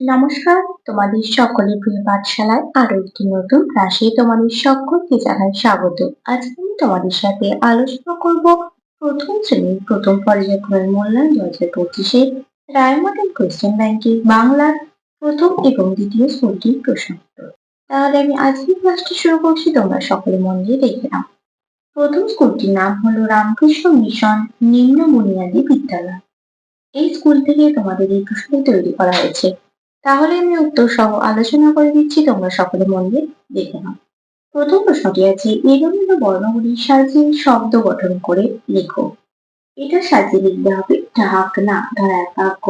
নমস্কার, তোমাদের সকলের প্রিয় পাঠশালায় আরও একটি নতুন ক্লাসে তোমাদের সকলকে জানাই স্বাগত। আজকে আমি তোমাদের সাথে আলোচনা করব প্রথম শ্রেণির প্রথম পর্যায়ক্রমের মূল্যায়ন দু হাজার পঁচিশে রায় মডেল কোয়েশ্চেন ব্যাংকের বাংলার প্রথম এবং দ্বিতীয় স্কুলটির প্রশ্ন তাহলে আমি আজকের ক্লাসটি শুরু করছি, তোমরা সকলে মন দিয়ে দেখে নাও। প্রথম স্কুলটির নাম হলো রামকৃষ্ণ মিশন নিম্ন বুনিয়াদী বিদ্যালয়। এই স্কুল থেকে তোমাদের এই প্রশ্নটি তৈরি করা হয়েছে। তাহলে আমি উত্তর সহ আলোচনা করে দিচ্ছি, তোমরা সকলে মন দিয়ে দেখে নাও। প্রথম প্রশ্নটি আছে এলোমেলো বর্ণগুলি সাজিয়ে শব্দ গঠন করে লেখো। এটা সাজিয়ে লিখতে হবে ঢাকনা ধর একা গ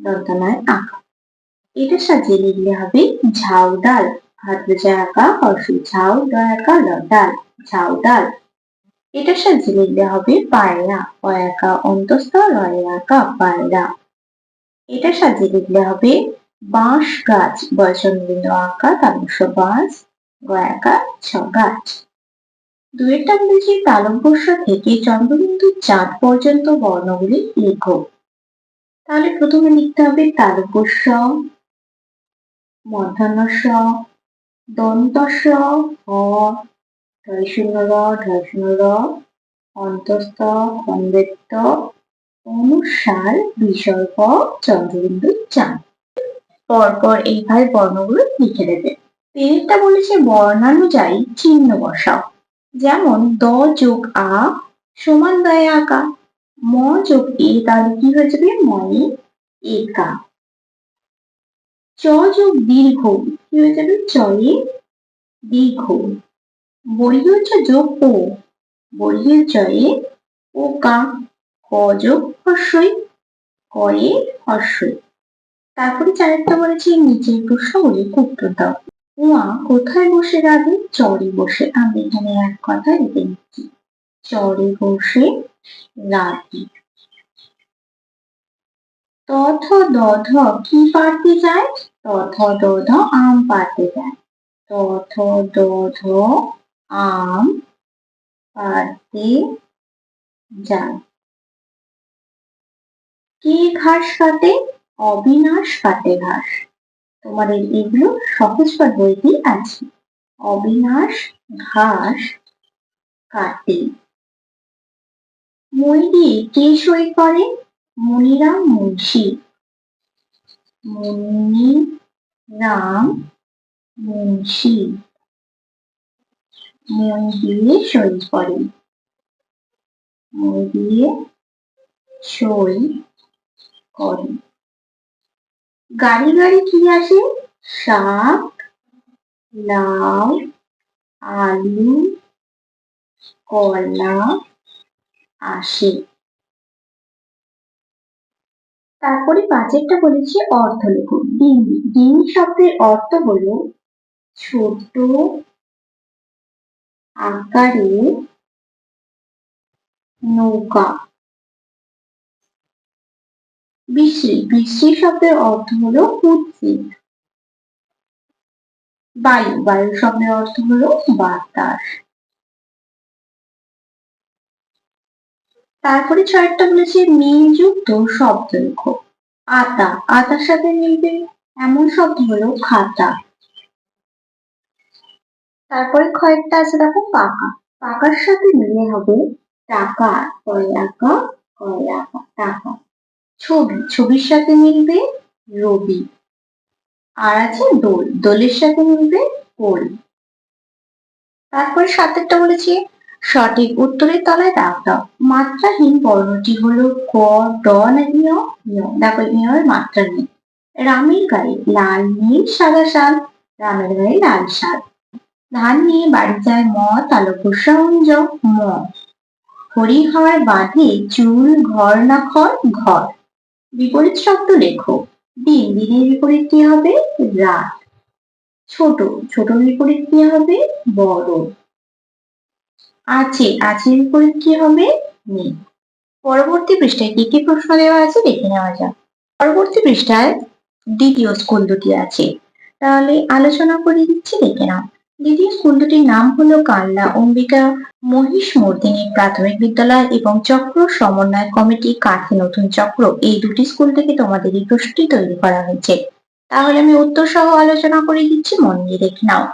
দন্তনায় আঁকা এটা সাজিয়ে লিখলে হবে, ঝাউ ডাল, হাত বোঝা একা হর্ষ ঝাউ ল ডাল, ঝাউ ডাল। এটা সাজিয়ে লিখলে হবে পায়রা অ একা অন্তস্থ রয় একা পায়রা এটা সাজিয়ে লিখলে হবে বাঁশ গাছ বয়সনবিন্দু আঁকা তালস্য বাঁশ গয়াকা ছ গাছ। দুয়ের টাঙ্গিজি তালব্যস্য থেকে চন্দ্রবিন্দু চাঁদ পর্যন্ত বর্ণগুলি লেখো। তাহলে প্রথমে লিখতে হবে তালব্যস্য মধ্যাহ্নস্য, দন্তস্য, হ র ঢয় র, অন্তস্থ খন্ডেত্ব অনুসার, বিসর্গ, চন্দ্রবিন্দু চাঁদ। পরপর এইভাবে বর্ণগুলো লিখে দেবে। পেরেকটা বলেছে বর্ণানুযায়ী চিহ্ন বসাও। যেমন, দ যোগ আ সমান দয়ে আঁকা। ম যোগ এ, তাহলে কি হয়ে যাবে? ময়ে একা। চ যোগ দীর্ঘ, কি হয়ে যাবে? চয়ে দীর্ঘ। বর্গীয় চ যোগ ও। বর্গীয় চয়ে ও কা। ক যোগ হর্ষই, কয়ে হর্ষই। তারপরে চারেরটা বলেছি নিচের প্রশ্নগুলি উত্তর দাও। উমা কোথায় বসে রাধে? চরে বসে আমি এখানে এক কথা লিখে। নিচ্ছি চরে বসে রাধে। তথ দধ কি পারতে যায়? তথ দধ আম পারতে যায়। তথ দধ আম পারতে যায়। কে ঘাস কাটে? অবিনাশ কাটে ঘাস। তোমাদের এগুলো সহজপাঠ বইতে আছে। অবিনাশ ঘাস কাটে। মই দিয়ে কে সই করে? মনিরাম মুন্সি। মনিরাম মুন্সি। মই দিয়ে সই করে। মই দিয়ে সই করে। গাড়ি গাড়ি কি আসে? শাক, লাউ, আলু, কলা আসে। তারপরে পাঁচেরটা বলেছি অর্থ লেখুন ডিঙ্গি ডিঙ্গি শব্দের অর্থ হলো ছোট আকারে নৌকা। বিশ্রী বিশ্রী শব্দের অর্থ হলো কুৎসিত বায়ু বায়ু শব্দের অর্থ হলো বাতাস। তারপরে ছয়টা বলেছে মিলযুক্ত শব্দ লেখো আতা, আতার সাথে মিলবে এমন শব্দ হলো খাতা। তারপরে কয়েকটা আছে দেখো পাকা। পাকার সাথে মিলে হবে টাকা কয়াকা কয়াকা টাকা। ছবি, ছবির সাথে মিলবে রবি। আর আছে দোল, দোলের সাথে মিলবে কোল তারপরে সাতেরটা বলেছি, সঠিক উত্তরের তলায় দাগ দাও। মাত্রাহীন বর্ণটি হলো ক, ড নাকি ঞ দেখো ঞের মাত্রা নেই রামের গায়ে লাল, নীল, সাদা শাল। রামের গায়ে লাল শাল। ধান নিয়ে বাড়ি যায় ম তালব্য ম। হরিহর বাঁধে চুল, ঘর না খর ঘর। বিপরীত শব্দ লেখো। দিন দিনের বিপরীত কি হবে? রাত। ছোট ছোট বিপরীত কি হবে? বড়। আছে আছে বিপরীত কি হবে? নেই। পরবর্তী পৃষ্ঠায় কি কি প্রশ্ন দেওয়া আছে দেখে নেওয়া যাক। পরবর্তী পৃষ্ঠায় দ্বিতীয় স্কুল দুটি আছে। তাহলে আলোচনা করে দিচ্ছি, দেখে নাও। দ্বিতীয় স্কুল দুটির নাম হলো কাল্লা অম্বিকা, মহিষ মর্দিনী প্রাথমিক বিদ্যালয় এবং চক্র সমন্বয় কমিটি কাঠি নতুন চক্র। এই দুটি স্কুল থেকে তোমাদের এই প্রশ্নটি তৈরি করা হয়েছে। তাহলে আমি উত্তর সহ আলোচনা করে দিচ্ছি, মন দিয়ে দেখে নাও।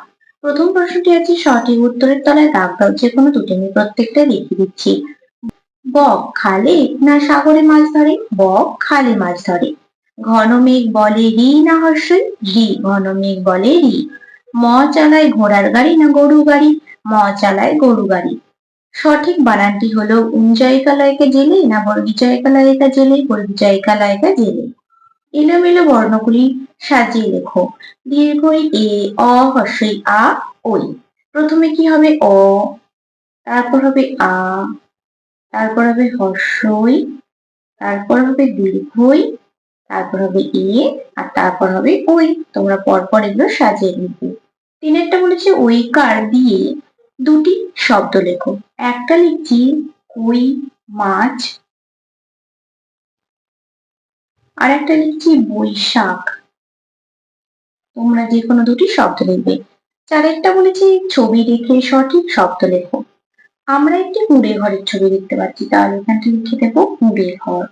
প্রথম প্রশ্নটি আছে, সঠিক উত্তরের তলায় দাগ দাও যে কোনো দুটি আমি প্রত্যেকটা লিখে দিচ্ছি। বক খালে না সাগরে মাছ ধরে? বক খালে মাছ ধরে। ঘন মেঘ বলে রি না হর্ষই রি, ঘন মেঘ বলে রি। ম চালায় ঘোড়ার গাড়ি না গরু গাড়ি? ম চালায় গরু গাড়ি। সঠিক বানানটি হলো উঞ্জয়িকালয়কে জেলে না বর্গিজয়িকালয়িকা জেলে? বর্গিজয়িকালয়িকা জেলে। এলোমেলো বর্ণগুলি সাজিয়ে লেখো দীর্ঘই এ, অ, হর্ষই, আ, ওই। প্রথমে কি হবে? অ, তারপর হবে আ, তারপর হবে হর্ষই, তারপর হবে দীর্ঘই তারপর হবে এ, আর তারপর হবে ওই। তোমরা পরপর এগুলো সাজিয়ে লিখবে তিনেরটা বলেছে ওইকার দিয়ে দুটি শব্দ লেখো। একটা লিখছি কই মাছ। আর একটা লিখছি বৈশাখ। তোমরা যে কোনো দুটি শব্দ লিখবে। চারেরটা বলেছি ছবি দেখে সঠিক শব্দ লেখো। আমরা একটি কুড়ে ঘরের ছবি দেখতে পাচ্ছি। তাহলে এখানটা লিখে দেবো কুড়ে ঘর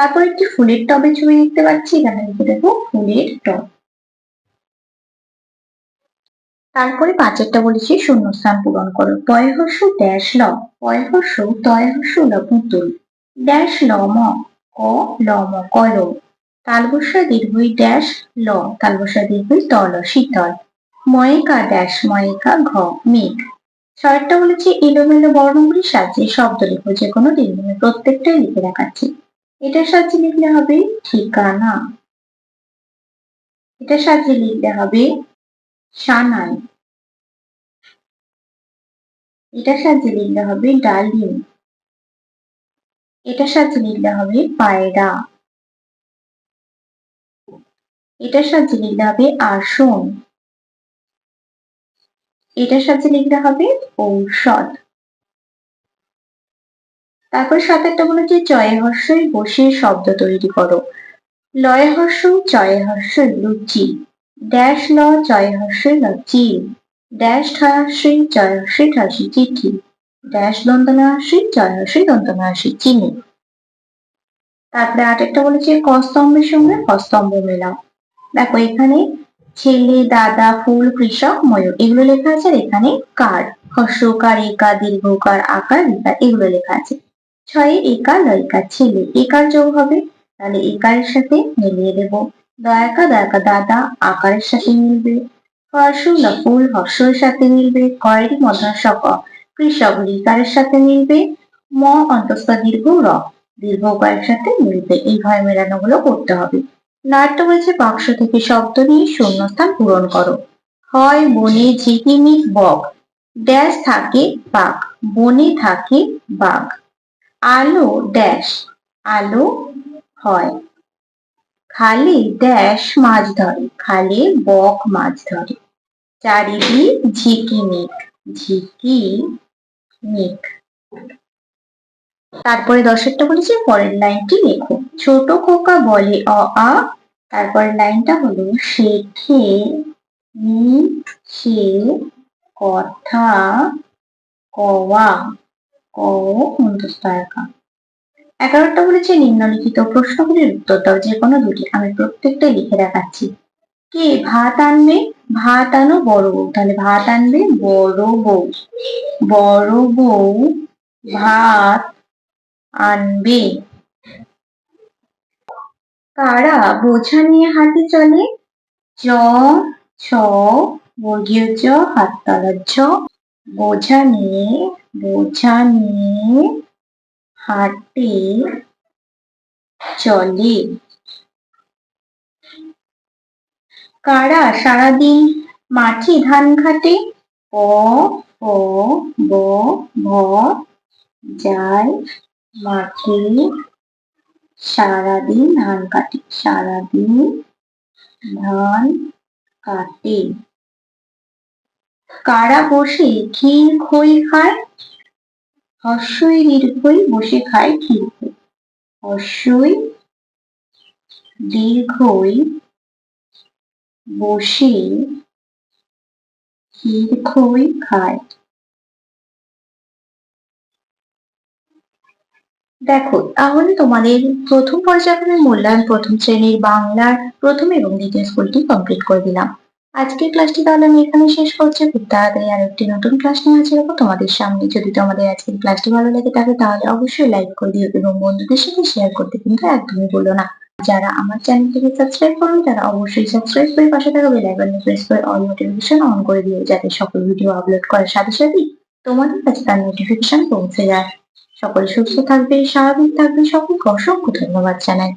তারপর একটি ফুলের টবের ছবি দেখতে পাচ্ছি, এখানে লিখে দেখো ফুলের টব। তারপরে পাঁচেরটা বলেছি, শূন্যস্থান পূরণ করো। পয়হর্ষ ড্যাশ ল, পয়হর্ষ তয়হর্ষ ল পুতুল। ড্যাশ ল ম, ক ল ম কল। তালবস্যা দীর্ঘই ড্যাশ ল তালবসা দীর্ঘই তল, শীতল। ময়েকা ড্যাশ, ময়িকা ঘ, মেঘ। ছয়টা বলেছি, এলোমেলো বর্ণগুলি সাজিয়ে শব্দ লিখো যে কোনো দিন প্রত্যেকটাই লিখে দেখাচ্ছি। এটা সাজিয়ে লিখলে হবে ঠিকানা। এটা সাজিয়ে লিখলে হবে সানাই। এটা সাজিয়ে লিখলে হবে ডালিম। এটা সাজিয়ে লিখলে হবে পায়রা। এটা সাজিয়ে লিখলে হবে আসন। এটা সাজিয়ে লিখলে হবে ঔষধ। তারপর সাতেরটা বলেছে জয় হর্ষই বসে শব্দ তৈরি করো। লয় হর্ষ জয় হর্ষই লুচি ড্যাশ ল জয় হর্ষই লচি ড্যাশ ঠাসি জয় হর্ষই ঠাসি চিঠি। ড্যাশ দন্তনা হাসি জয় দন্তনা হাসি চিনি। তারপরে আরেকটা বলেছে ক স্তম্ভের সঙ্গে কস্তম্ভ স্তম্ভ মেলাও। দেখো এখানে ছেলে, দাদা, ফুল, কৃষক, ময়ূর, এগুলো লেখা আছে আর এখানে কার। হর্ষকার একা দীর্ঘকার, আকার এগুলো লেখা আছে। ছয়ে একা লয়কা ছেলে। একার যোগ হবে? তাহলে একারের সাথে মিলিয়ে দেব। দয়াকা দয়াকা দাদা, আকারের সাথে মিলবে। হর্ষুল ফুল, হর্ষের সাথে মিলবে। কয়ের মধ্যাংশক কৃষক লিকারের সাথে মিলবে। ম, অন্তস্থ, দীর্ঘ, র, দীর্ঘ কয়ের সাথে মিলবে। এইভাবে মেলানো গুলো করতে হবে। নাট্য বলেছে, বাক্স থেকে শব্দ নিয়ে শূন্যস্থান পূরণ করো। হয়, বনে ঝিকিমিক বক, ড্যাশ থাকে বাঘ, বনে থাকে বাঘ। আলো ড্যাশ আলো হয়। খালে ড্যাশ মাছ ধরে, খালে বক মাছ ধরে। চারিদিক ঝিকিমিক ঝিকি মিক তারপরে দশেরটা বলেছে, পরের লাইনটি লেখো। ছোট খোকা বলে অ, আ তারপরের লাইনটা হলো শেখে সে কথা, কওয়া। ক বলেছে নিম্নলিখিত প্রশ্নগুলির উত্তর দাও, যে কোনো দুটি। আমি প্রত্যেকটাই লিখে দেখাচ্ছি। কে ভাত আনবে? ভাত আনো বড় বউ। তাহলে ভাত আনবে বড় বউ। বড় বউ ভাত আনবে। কারা? বোঝা নিয়ে হাতে চলে? চ, ছ, বর্গীয় চ হাততলার ছ বোঝা নিয়ে বোঝা নিয়ে হাটে চলে। কারা সারাদিন মাঠে ধান ঘাটে? প প ব, ভ যায় মাঠে সারাদিন ধান কাটে, সারাদিন ধান কাটে। কারা বসে ক্ষীর খই খায়? হর্ষই দীর্ঘই বসে খায় ক্ষীর খই। দীর্ঘই বসে ক্ষীর খই খায়। দেখো, তাহলে তোমাদের প্রথম পর্যায়ক্রমের মূল্যায়ন প্রথম শ্রেণির বাংলার প্রথম এবং দ্বিতীয় স্কুলটি কমপ্লিট করে দিলাম। আজকের ক্লাসটি তাহলে আমি এখানে শেষ করছি। খুব তাড়াতাড়ি আর একটি নতুন ক্লাস নিয়ে হাজির হব তোমাদের সামনে। যদি তোমাদের আজকের ক্লাসটি ভালো লাগে থাকে তাহলে অবশ্যই লাইক করে দিও এবং বন্ধুদের সাথে শেয়ার করতে কিন্তু একদমই ভুলো না। যারা আমার চ্যানেলটিকে সাবস্ক্রাইব করবে তারা অবশ্যই সাবস্ক্রাইব করে পাশে থাকা বেল আইকনে প্রেস করে অল নোটিফিকেশন অন করে দিও, যাতে সকল ভিডিও আপলোড করার সাথে সাথেই তোমাদের কাছে তার নোটিফিকেশন পৌঁছে যায়। সকলে সুস্থ থাকবে স্বাভাবিক থাকবে সকলকে অসংখ্য ধন্যবাদ জানাই।